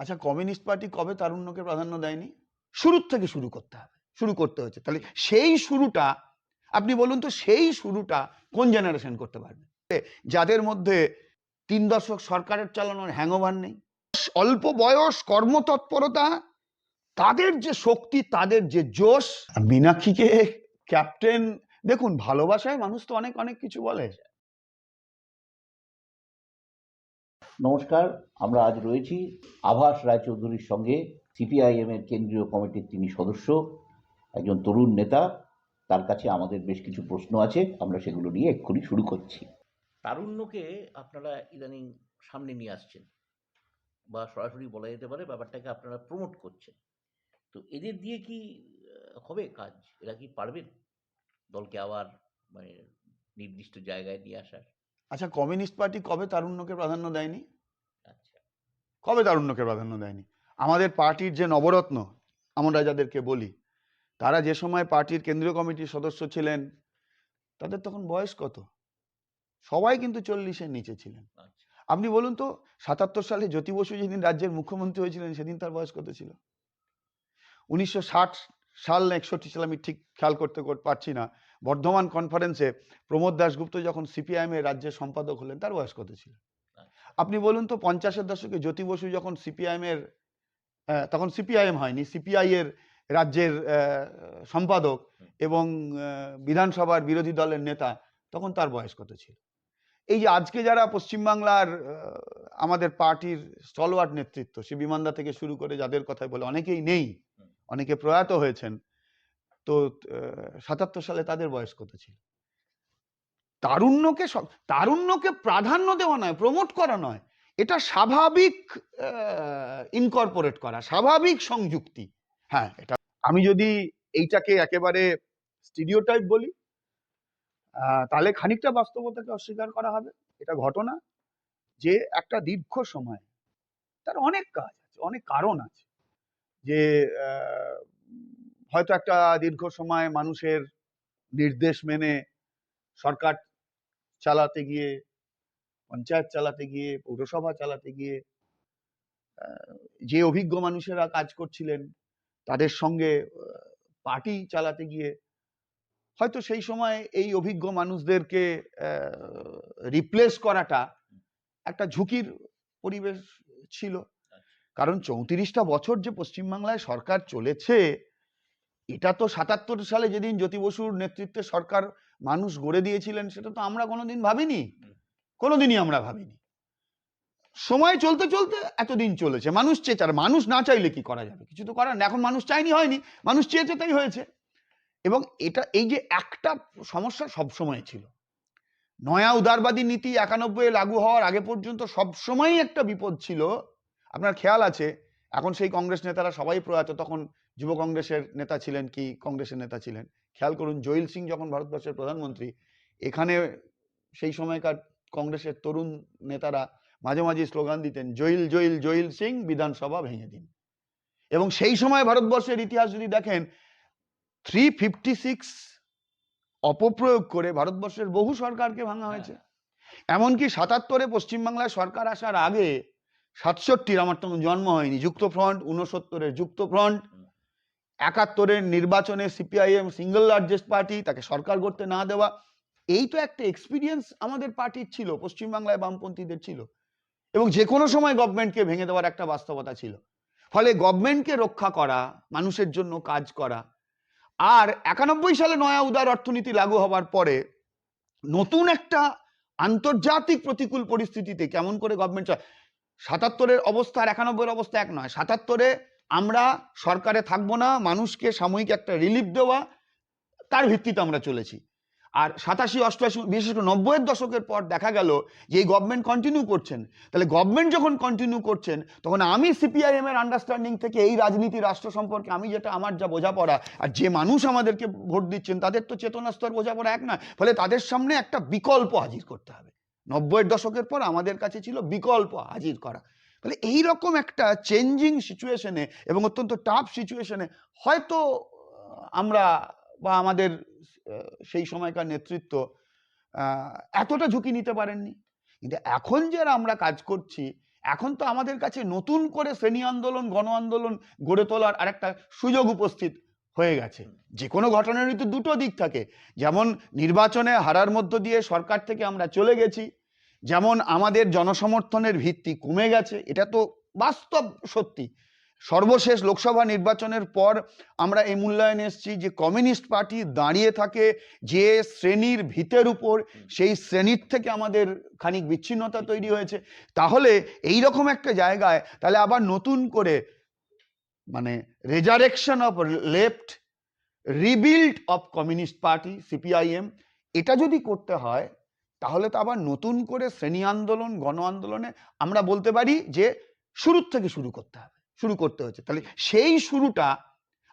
আচ্ছা communist party কবে তারুণ্যকে প্রাধান্য দেয়নি? শুরুর থেকে শুরু করতে হবে, শুরু করতে হচ্ছে তাহলে সেই শুরুটা, আপনি বলুন তো সেই শুরুটা কোন জেনারেশন করতে পারবে? যাদের মধ্যে তিন দশক সরকারের চালানোর হ্যাংওভার নেই, অল্প বয়স, কর্মতৎপরতা, তাদের যে শক্তি, তাদের যে জোশ মীনাক্ষীকে ক্যাপ্টেন দেখুন ভালোবাসায় মানুষ তো অনেক অনেক কিছু বলে। নমস্কার, আমরা আজ রয়েছি আভাস রায়চৌধুরীর সঙ্গে সিপিআইএম এর কেন্দ্রীয় কমিটির তিনি সদস্য, একজন তরুণ নেতা, তার কাছে আমাদের বেশ কিছু প্রশ্ন আছে, আমরা সেগুলো নিয়ে এক্ষুনি শুরু করছি। তারুণ্যকে আপনারা ইদানিং সামনে নিয়ে আসছেন, বা সরাসরি বলা যেতে পারে ব্যাপারটাকে আপনারা প্রমোট করছেন। তো এদের দিয়ে কি হবে কাজ? এরা কি পারবেন দলকে আবার মানে নির্দিষ্ট জায়গায় নিয়ে আসার? আচ্ছা কমিউনিস্ট পার্টি কবে তারুণ্যকে প্রাধান্য দেয়নি? আচ্ছা। কবে তারুণ্যকে প্রাধান্য দেয়নি? আমাদের পার্টির যে নবরত্ন আমরা যাদেরকে বলি তারা যে সময় পার্টির কেন্দ্রীয় কমিটির সদস্য ছিলেন তাদের তখন বয়স কত? সবাই কিন্তু চল্লিশের নিচে ছিলেন। আচ্ছা। আপনি বলুন তো সাতাত্তর সালে জ্যোতি বসু যেদিন রাজ্যের মুখ্যমন্ত্রী হয়েছিলেন সেদিন তার বয়স কত ছিল? উনিশশো ষাট সাল একষট্টি সাল আমি ঠিক খেয়াল করতে পারছি না। বর্ধমান কনফারেন্সে প্রমোদ দাশগুপ্ত যখন সিপিআইএম এর রাজ্যের সম্পাদক হলেন তার বয়স কত ছিল? আপনি বলুন তো পঞ্চাশের দশকে জ্যোতি বসু যখন সিপিআইএম এর তখন সিপিআইএম হয়নি সিপিআই এর রাজ্যের সম্পাদক এবং বিধানসভার বিরোধী দলের নেতা তখন তার বয়স কত ছিল? এই যে আজকে যারা পশ্চিমবাংলার আমাদের পার্টির স্টলওয়ার্ড নেতৃত্ব সে বিমানদা থেকে শুরু করে যাদের কথাই বলে অনেকেই নেই। অনেকে প্রয়াত হয়েছেন। তো সাতাত্তর সালে তাদের বয়স কত ছিল? তারুণ্যকে তারুণ্যকে প্রাধান্য দেওয়া নয় প্রমোট করা নয়। এটা স্বাভাবিক ইনকর্পোরেট করা, স্বাভাবিক সংযুক্তি। হ্যাঁ এটা আমি যদি এইটাকে একেবারে স্টিরিওটাইপ বলি তাহলে খানিকটা বাস্তবতাকে অস্বীকার করা হবে। এটা ঘটনা যে একটা দীর্ঘ সময়, তার অনেক কাজ আছে, অনেক কারণ আছে। যে হয়তো একটা দীর্ঘ সময় মানুষের নির্দেশ মেনে সরকার চালাতে গিয়ে, পঞ্চায়েত চালাতে গিয়ে, পৌরসভা চালাতে গিয়ে যে অভিজ্ঞ মানুষেরা কাজ করছিলেন, তাদের সঙ্গে পার্টি চালাতে গিয়ে, হয়তো সেই সময় এই অভিজ্ঞ মানুষদেরকে রিপ্লেস করাটা একটা ঝুঁকির পরিবেশ ছিল। কারণ চৌত্রিশটা বছর যে পশ্চিমবাংলায় সরকার চলেছে, এটা তো সাতাত্তর সালে যেদিন জ্যোতি বসুর নেতৃত্বে সরকার মানুষ গড়ে দিয়েছিলেন, সেটা তো আমরা কোনোদিন ভাবিনি। কোনোদিনই আমরা ভাবিনি। সময় চলতে চলতে এতদিন চলেছে। মানুষ চেয়েছে, আর মানুষ না চাইলে কি করা যাবে? কিছু তো করার না এখন মানুষ চাইনি, হয়নি। মানুষ চেয়েছে, তাই হয়েছে। এবং এটা, এই যে একটা সমস্যা সব সময় ছিল। নয়া উদারবাদী নীতি একানব্বই লাগু হওয়ার আগে পর্যন্ত সব সময়ই একটা বিপদ ছিল। আপনার খেয়াল আছে? এখন সেই কংগ্রেস নেতারা সবাই প্রয়াত তখন যুব কংগ্রেসের নেতা ছিলেন কি? কংগ্রেসের নেতা ছিলেন। খেয়াল করুন জৈল সিং যখন ভারতবর্ষের প্রধানমন্ত্রী এখানে সেই সময়কার কংগ্রেসের তরুণ নেতারা মাঝে মাঝে স্লোগান দিতেন জৈল জৈল জৈল সিং বিধানসভা ভেঙে দিন। এবং সেই সময় ভারতবর্ষের ইতিহাস যদি দেখেন থ্রি ফিফটি সিক্স অপপ্রয়োগ করে ভারতবর্ষের বহু সরকারকে ভাঙা হয়েছে। এমনকি সাতাত্তরে পশ্চিমবাংলায় সরকার আসার আগে সাতষট্টির আমার তখন জন্ম হয়নি। যুক্ত ফ্রন্ট উনসত্তরের যুক্ত ফ্রন্ট একাত্তরের নির্বাচনে সিপিআইএম সিঙ্গল লার্জেস্ট পার্টি তাকে সরকার করতে না দেওয়া, এই তো একটা এক্সপিরিয়েন্স আমাদের পার্টির ছিল, পশ্চিমবাংলায় বামপন্থীদের ছিল। এবং যে কোনো সময় গভর্নমেন্টকে ভেঙে দেওয়ার একটা বাস্তবতা ছিল। ফলে গভর্নমেন্টকে রক্ষা করা, মানুষের জন্য কাজ করা, আর একানব্বই সালে নয়া উদার অর্থনীতি লাগু হবার পরে নতুন একটা আন্তর্জাতিক প্রতিকূল পরিস্থিতিতে কেমন করে গভর্নমেন্ট সাতাত্তরের অবস্থা আর একানব্বইয়ের অবস্থা এক নয়। সাতাত্তরে আমরা সরকারে থাকব না, মানুষকে সাময়িক একটা রিলিফ দেওয়া, তার ভিত্তিতে আমরা চলেছি। আর সাতাশি, অষ্টআশি, বিশেষ করে নব্বইয়ের দশকের পর দেখা গেল যে এই গভর্নমেন্ট কন্টিনিউ করছেন। তাহলে গভর্নমেন্ট যখন কন্টিনিউ করছেন, তখন আমি সিপিআইএম এর আন্ডারস্ট্যান্ডিং থেকে এই রাজনীতি, রাষ্ট্র সম্পর্কে আমি যেটা, আমার যা বোঝাপড়া আর যে মানুষ আমাদেরকে ভোট দিচ্ছেন, তাদের তো চেতনা স্তর বোঝাপড়া এক নয়। ফলে তাদের সামনে একটা বিকল্প হাজির করতে হবে। নব্বইয়ের দশকের পর আমাদের কাছে ছিল বিকল্প হাজির করা। ফলে এই রকম একটা চেঞ্জিং সিচুয়েশনে এবং অত্যন্ত টাফ সিচুয়েশনে হয়তো আমরা বা আমাদের সেই সময়কার নেতৃত্ব এতটা ঝুঁকি নিতে পারেননি। কিন্তু এখন যারা আমরা কাজ করছি, এখন তো আমাদের কাছে নতুন করে শ্রেণি আন্দোলন, গণ আন্দোলন গড়ে তোলার আরেকটা সুযোগ উপস্থিত হয়ে গেছে। যে কোনো ঘটনারই তো দুটো দিক থাকে। যেমন নির্বাচনে হারার মধ্য দিয়ে সরকার থেকে আমরা চলে গেছি যেমন আমাদের জনসমর্থনের ভিত্তি কমে গেছে, এটা তো বাস্তব সত্যি। সর্বশেষ লোকসভা নির্বাচনের পর আমরা এই মূল্যায়নে এসেছি যে কমিউনিস্ট পার্টি দাঁড়িয়ে থাকে যে শ্রেণির ভিতের উপর, সেই শ্রেণির থেকে আমাদের খানিক বিচ্ছিন্নতা তৈরি হয়েছে। তাহলে এই রকম একটা জায়গায় তাহলে আবার নতুন করে মানে resurrection of left rebuild of communist party CPIM এটা যদি করতে হয় তাহলে তো আবার নতুন করে শ্রেণি আন্দোলন গণ আন্দোলনে আমরা বলতে পারি যে শুরুর থেকে শুরু করতে হবে শুরু করতে হচ্ছে তাহলে সেই শুরুটা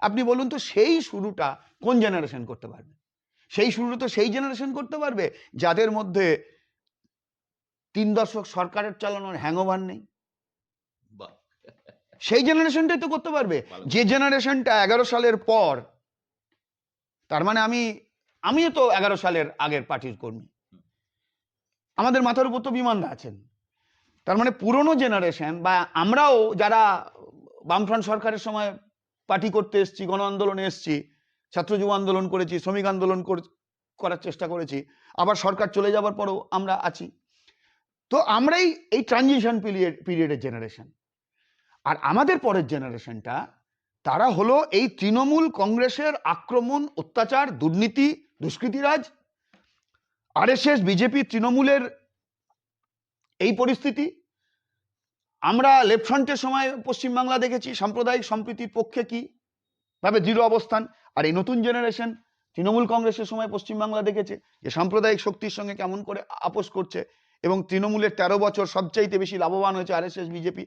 আপনি বলুন তো সেই শুরুটা কোন জেনারেশন করতে পারবে? সেই শুরু তো সেই জেনারেশন করতে পারবে যাদের মধ্যে তিন দশক সরকারের চালানোর হ্যাংওভার নেই। সেই জেনারেশনটাই তো করতে পারবে। যে জেনারেশনটা এগারো সালের পর তার মানে আমি আমিও তো এগারো সালের আগের পার্টির কর্মী। আমাদের মাথার উপর তো বিমানদা আছেন। তার মানে পুরনো জেনারেশন বা আমরাও যারা বামফ্রন্ট সরকারের সময় পার্টি করতে এসেছি, গণ আন্দোলনে এসেছি, ছাত্র যুব আন্দোলন করেছি, শ্রমিক আন্দোলন করে- করার চেষ্টা করেছি, আবার সরকার চলে যাবার পরও আমরা আছি। তো আমরাই এই ট্রানজিশন পিরিয়ড পিরিয়ডের জেনারেশন আর আমাদের পরের জেনারেশনটা তারা হলো এই তৃণমূল কংগ্রেসের আক্রমণ, অত্যাচার, দুর্নীতি, দুষ্কৃতিরাজ আরএসএস, বিজেপি, তৃণমূলের এই পরিস্থিতি। আমরা লেফট ফ্রন্টের সময় পশ্চিমবাংলা দেখেছি, সাম্প্রদায়িক সম্প্রীতির পক্ষে কি ভাবে দৃঢ় অবস্থান। আর এই নতুন জেনারেশন তৃণমূল কংগ্রেসের সময় পশ্চিমবাংলা দেখেছে, যে সাম্প্রদায়িক শক্তির সঙ্গে কেমন করে আপোষ করছে এবং তৃণমূলের তেরো বছর সবচাইতে বেশি লাভবান হয়েছে আরএসএস, বিজেপি।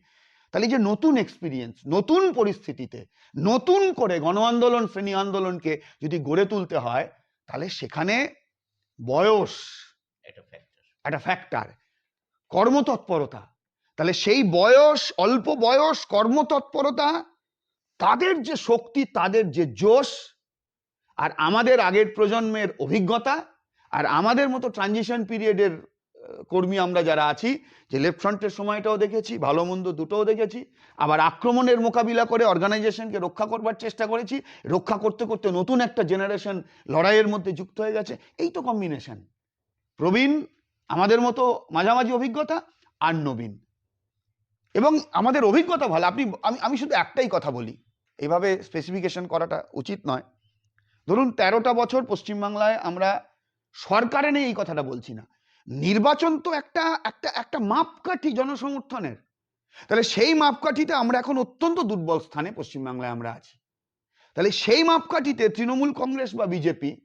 তাহলে যে নতুন এক্সপিরিয়েন্স নতুন পরিস্থিতিতে নতুন করে গণ আন্দোলন শ্রেণি আন্দোলনকে যদি গড়ে তুলতে হয়, তাহলে সেখানে বয়স একটা ফ্যাক্টর কর্মতৎপরতা। তাহলে সেই বয়স অল্প বয়স কর্মতৎপরতা তাদের যে শক্তি তাদের যে জোশ আর আমাদের আগের প্রজন্মের অভিজ্ঞতা আর আমাদের মতো ট্রানজিশন পিরিয়ডের কর্মী আমরা যারা আছি, যে লেফট ফ্রন্টের সময়টাও দেখেছি, ভালো মন্দ দুটোও দেখেছি, আবার আক্রমণের মোকাবিলা করে অর্গানাইজেশনকে রক্ষা করবার চেষ্টা করেছি, রক্ষা করতে করতে নতুন একটা জেনারেশন লড়াইয়ের মধ্যে যুক্ত হয়ে গেছে, এই তো কম্বিনেশন প্রবীণ, আমাদের মতো মাঝামাঝি অভিজ্ঞতা আর নবীন। এবং আমাদের অভিজ্ঞতা ভালো, আপনি, আমি আমি শুধু একটাই কথা বলি এইভাবে স্পেসিফিকেশন করাটা উচিত নয়। ধরুন, তেরোটা বছর পশ্চিমবাংলায় আমরা সরকারে নেই এই কথাটা বলছি না নির্বাচন তো একটা একটা একটা মাপকাঠি জনসমর্থনের। তাহলে সেই মাপকাঠিতে আমরা এখন অত্যন্ত দুর্বল স্থানে পশ্চিমবাংলায় আমরা আছি। তাহলে সেই মাপকাঠিতে তৃণমূল কংগ্রেস বা বিজেপি,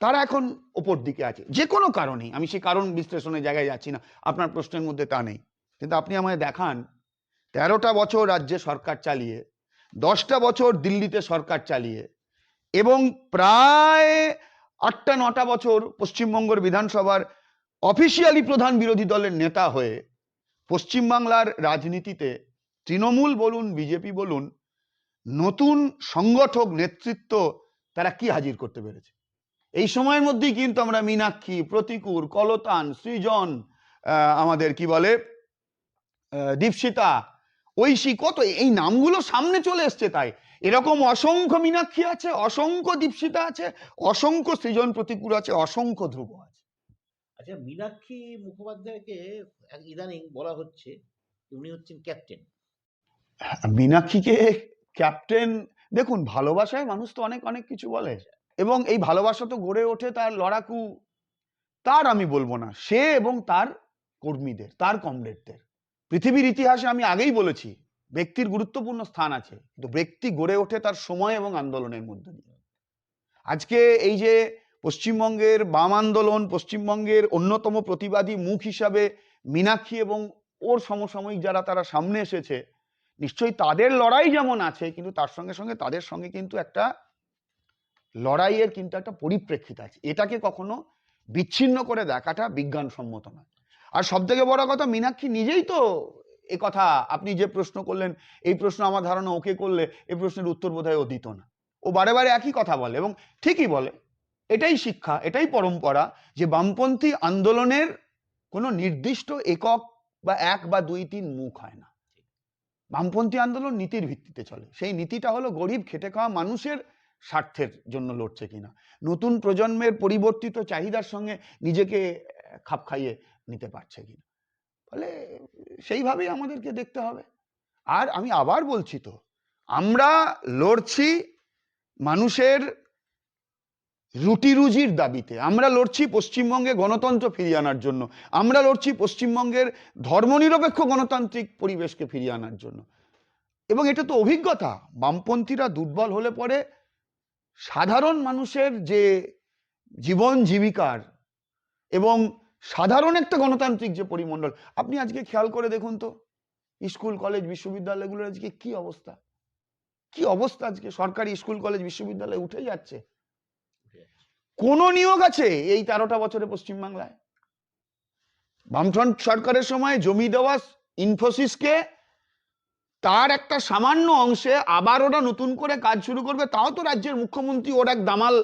তারা এখন ওপর দিকে আছে। যে কোনো কারণেই, আমি সেই কারণ বিশ্লেষণের জায়গায় যাচ্ছি না, আপনার প্রশ্নের মধ্যে তা নেই। কিন্তু আপনি আমায় দেখান, তেরোটা বছর রাজ্যে সরকার চালিয়ে, দশটা বছর দিল্লিতে সরকার চালিয়ে, এবং প্রায় আটটা, নটা বছর পশ্চিমবঙ্গের বিধানসভার অফিসিয়ালি প্রধান বিরোধী দলের নেতা হয়ে পশ্চিমবাংলার রাজনীতিতে তৃণমূল বলুন, বিজেপি বলুন, নতুন সংগঠক নেতৃত্ব তারা কি হাজির করতে পেরেছে? এই সময়ের মধ্যেই কিন্তু আমরা মীনাক্ষী, প্রতিকূর, কলতান, সৃজন আমাদের কি বলে দীপশিতা, ঐশী, কত, এই নামগুলো সামনে চলে এসছে তাই। এরকম অসংখ্য মীনাক্ষী আছে, অসংখ্য দীপশিতা আছে, অসংখ্য সৃজন প্রতিকূর আছে, অসংখ্য ধ্রুব আছে। আচ্ছা মীনাক্ষী মুখোপাধ্যায়কে ইদানিং বলা হচ্ছে উনি হচ্ছেন ক্যাপ্টেন। মীনাক্ষীকে ক্যাপ্টেন দেখুন ভালোবাসায় মানুষ তো অনেক অনেক কিছু বলে। এবং এই ভালোবাসা তো গড়ে ওঠে তার লড়াকু তার আমি বলব না সে এবং তার কর্মীদের তার কমরেডদের। পৃথিবীর ইতিহাসে আমি আগেই বলেছি ব্যক্তির গুরুত্বপূর্ণ স্থান আছে। কিন্তু ব্যক্তি গড়ে ওঠে তার সময় এবং আন্দোলনের মধ্যে দিয়ে। আজকে এই যে পশ্চিমবঙ্গের বাম আন্দোলন, পশ্চিমবঙ্গের অন্যতম প্রতিবাদী মুখ হিসাবে মীনাক্ষী এবং ওর সমসাময়িক যারা তারা সামনে এসেছে, নিশ্চয়ই তাদের লড়াই যেমন আছে, কিন্তু তার সঙ্গে সঙ্গে তাদের সঙ্গে কিন্তু একটা লড়াইয়ের কিন্তু একটা পরিপ্রেক্ষিত আছে। এটাকে কখনো বিচ্ছিন্ন করে দেখাটা বিজ্ঞানসম্মত নয়। আর সব থেকে বড় কথা, মীনাক্ষী নিজেই তো এ কথা, আপনি যে প্রশ্ন করলেন, এই প্রশ্ন আমার ধারণা ওকে করলে এই প্রশ্নের উত্তর বোধহয় ও দিত না। ও বারে বারে একই কথা বলে এবং ঠিকই বলে। এটাই শিক্ষা, এটাই পরম্পরা যে বামপন্থী আন্দোলনের কোনো নির্দিষ্ট একক বা এক বা দুই তিন মুখ হয় না। বামপন্থী আন্দোলন নীতির ভিত্তিতে চলে। সেই নীতিটা হলো গরিব, খেটে খাওয়া মানুষের স্বার্থের জন্য লড়ছে কিনা। নতুন প্রজন্মের পরিবর্তিত চাহিদার সঙ্গে নিজেকে খাপ খাইয়ে নিতে পারছে কিনা। ফলে সেইভাবেই আমাদেরকে দেখতে হবে। আর আমি আবার বলছি তো, আমরা লড়ছি মানুষের রুটি রুজির দাবিতে আমরা লড়ছি পশ্চিমবঙ্গে গণতন্ত্র ফিরিয়ে আনার জন্য। আমরা লড়ছি পশ্চিমবঙ্গের ধর্মনিরপেক্ষ গণতান্ত্রিক পরিবেশকে ফিরিয়ে আনার জন্য। এবং এটা তো অভিজ্ঞতা। বামপন্থীরা দুর্বল হলে পরে সাধারণ মানুষের যে জীবন জীবিকার এবং সাধারণ একটা গণতান্ত্রিক যে পরিমণ্ডল, আপনি আজকে খেয়াল করে দেখুন তো, স্কুল, কলেজ, বিশ্ববিদ্যালয়গুলোর আজকে কি অবস্থা? কি অবস্থা আজকে? সরকারি স্কুল, কলেজ, বিশ্ববিদ্যালয় উঠে যাচ্ছে। কোন নিয়োগ আছে এই তেরোটা বছরে পশ্চিমবাংলায়? বামফ্রন্ট সরকারের সময় জমি দেওয়া ইনফোসিসকে তার একটা সামান্য অংশে আবার ওরা নতুন করে কাজ শুরু করবে, তাও তো রাজ্যের মুখ্যমন্ত্রী ওর এক দামাল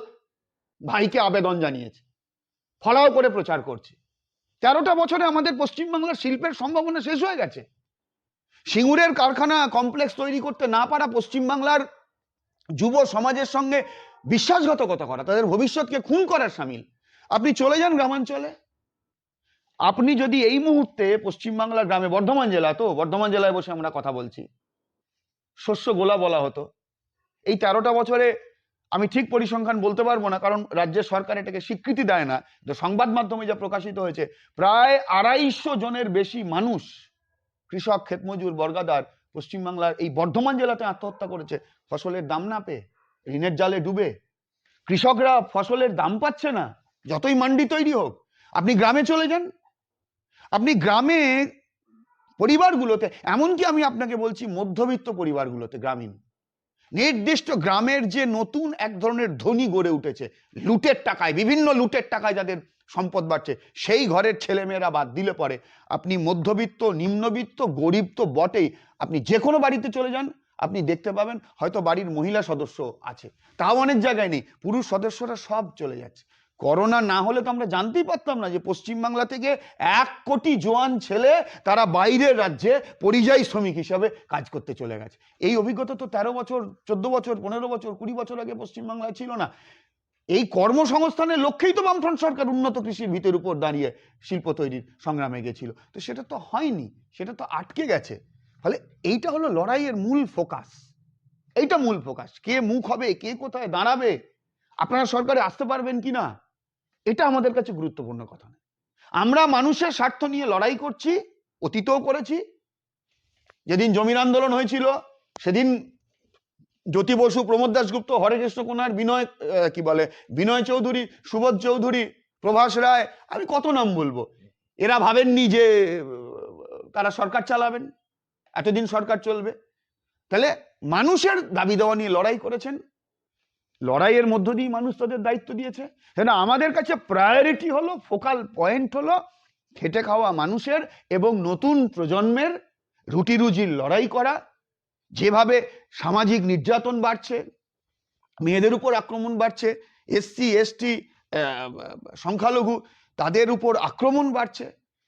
ভাইকে আবেদন জানিয়েছে, ফলাও করে প্রচার করছে। তেরোটা বছরে আমাদের পশ্চিমবাংলার শিল্পের সম্ভাবনা শেষ হয়ে গেছে। সিঙ্গুরের কারখানা কমপ্লেক্স তৈরি করতে না পারা পশ্চিমবাংলার যুব সমাজের সঙ্গে বিশ্বাসঘাতকতা করা, তাদের ভবিষ্যৎকে খুন করার সামিল। আপনি চলে যান গ্রামাঞ্চলে। আপনি যদি এই মুহূর্তে পশ্চিমবাংলার গ্রামে, বর্ধমান জেলা তো, বর্ধমান জেলায় বসে আমরা কথা বলছি। শস্য গোলা বলা হতো। এই তেরোটা বছরে আমি ঠিক পরিসংখ্যান বলতে পারব না, কারণ রাজ্যের সরকার এটাকে স্বীকৃতি দেয় না। তো সংবাদ মাধ্যমে যা প্রকাশিত হয়েছে, প্রায় আড়াইশো জনের বেশি মানুষ, কৃষক, ক্ষেতমজুর, বর্গাদার, পশ্চিমবাংলার এই বর্ধমান জেলাতে আত্মহত্যা করেছে। ফসলের দাম না পেয়ে। ঋণের জালে ডুবে। কৃষকরা ফসলের দাম পাচ্ছে না, যতই মান্ডি তৈরি হোক। আপনি গ্রামে চলে যান। আপনি গ্রামে পরিবারগুলোতে, এমনকি আমি আপনাকে বলছি মধ্যবিত্ত পরিবারগুলোতে, গ্রামীণ। নির্দিষ্ট গ্রামের যে নতুন এক ধরনের ধনী গড়ে উঠেছে, লুটের টাকায়, বিভিন্ন লুটের টাকায় যাদের সম্পদ বাড়ছে, সেই ঘরের ছেলেমেয়েরা বাদ দিলে পরে আপনি মধ্যবিত্ত, নিম্নবিত্ত, গরিব তো বটেই। আপনি যে কোনো বাড়িতে চলে যান আপনি দেখতে পাবেন হয়তো বাড়ির মহিলা সদস্য আছে, তাও অনেক জায়গায় নেই, পুরুষ সদস্যরা সব চলে যাচ্ছে। করোনা না হলে তো আমরা জানতেই পারতাম না যে পশ্চিমবাংলা থেকে এক কোটি জোয়ান ছেলে তারা বাইরের রাজ্যে পরিযায়ী শ্রমিক হিসাবে কাজ করতে চলে গেছে। এই অভিজ্ঞতা তো তেরো বছর, চোদ্দ বছর, পনেরো বছর, কুড়ি বছর আগে পশ্চিমবাংলায় ছিল না। এই কর্মসংস্থানের লক্ষ্যেই তো বামফ্রন্ট সরকার উন্নত কৃষির ভিতের উপর দাঁড়িয়ে শিল্প তৈরির সংগ্রামে গেছিল তো সেটা তো হয়নি, সেটা তো আটকে গেছে। ফলে এইটা হলো লড়াইয়ের মূল ফোকাস। এইটা মূল ফোকাস। কে মুখ হবে, কে কোথায় দাঁড়াবে, আপনারা সরকারে আসতে পারবেন কি না এটা আমাদের কাছে গুরুত্বপূর্ণ কথা নয়। আমরা মানুষের স্বার্থ নিয়ে লড়াই করছি, অতীতও করেছি। যেদিন জমির আন্দোলন হয়েছিল, সেদিন জ্যোতি বসু, প্রমোদ দাসগুপ্ত হরেকৃষ্ণ কুনার, বিনয় কি বলে, বিনয় চৌধুরী, সুবোধ চৌধুরী, প্রভাস রায়, আমি কত নাম বলব? এরা ভাবেননি যে তারা সরকার চালাবেন। এতদিন সরকার চলবে? তাহলে মানুষের দাবি দেওয়া নিয়ে লড়াই করেছেন? লড়াইয়ের মধ্য দিয়ে মানুষ তাদের দায়িত্ব দিয়েছে। না আমাদের কাছে প্রায়োরিটি হলো ফোকাল পয়েন্ট হলো খেটে খাওয়া মানুষের এবং নতুন প্রজন্মের রুটি রুজির লড়াই করা। যেভাবে সামাজিক নির্যাতন বাড়ছে, মেয়েদের উপর আক্রমণ বাড়ছে, এসসি, এসটি সংখ্যালঘু, তাদের উপর আক্রমণ বাড়ছে।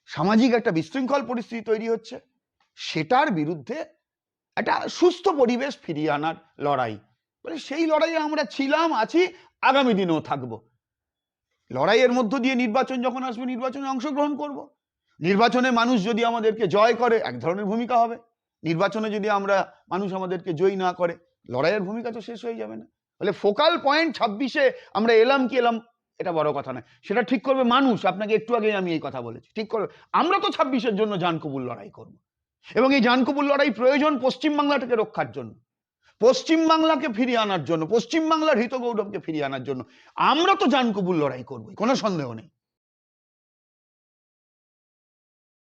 সামাজিক একটা বিশৃঙ্খল পরিস্থিতি তৈরি হচ্ছে। সেটার বিরুদ্ধে একটা সুস্থ পরিবেশ ফিরিয়ে আনার লড়াই। মানে সেই লড়াইয়ে আমরা ছিলাম, আছি, আগামী দিনেও থাকব। লড়াইয়ের মধ্য দিয়ে নির্বাচন যখন আসবে, নির্বাচনে অংশগ্রহণ করব। নির্বাচনে মানুষ যদি আমাদেরকে জয় করে, এক ধরনের ভূমিকা হবে। নির্বাচনে যদি আমরা মানুষ আমাদেরকে জয়ী না করে, লড়াইয়ের ভূমিকা তো শেষ হয়ে যাবে না। ফলে ফোকাল পয়েন্ট ছাব্বিশে আমরা এলাম কি এলাম, এটা বড় কথা নয়। সেটা ঠিক করবে মানুষ। আপনাকে একটু আগে আমি এই কথা বলেছি। ঠিক করবে। আমরা তো ছাব্বিশের জন্য জানকবুল লড়াই করব। এবং এই জানকবুল লড়াই প্রয়োজন পশ্চিমবাংলাটাকে রক্ষার জন্য, পশ্চিমবাংলাকে ফিরিয়ে আনার জন্য, পশ্চিমবাংলার হিত গৌরবকে ফিরিয়ে আনার জন্য। আমরা তো জানকবুল লড়াই করব কোনো সন্দেহ নেই।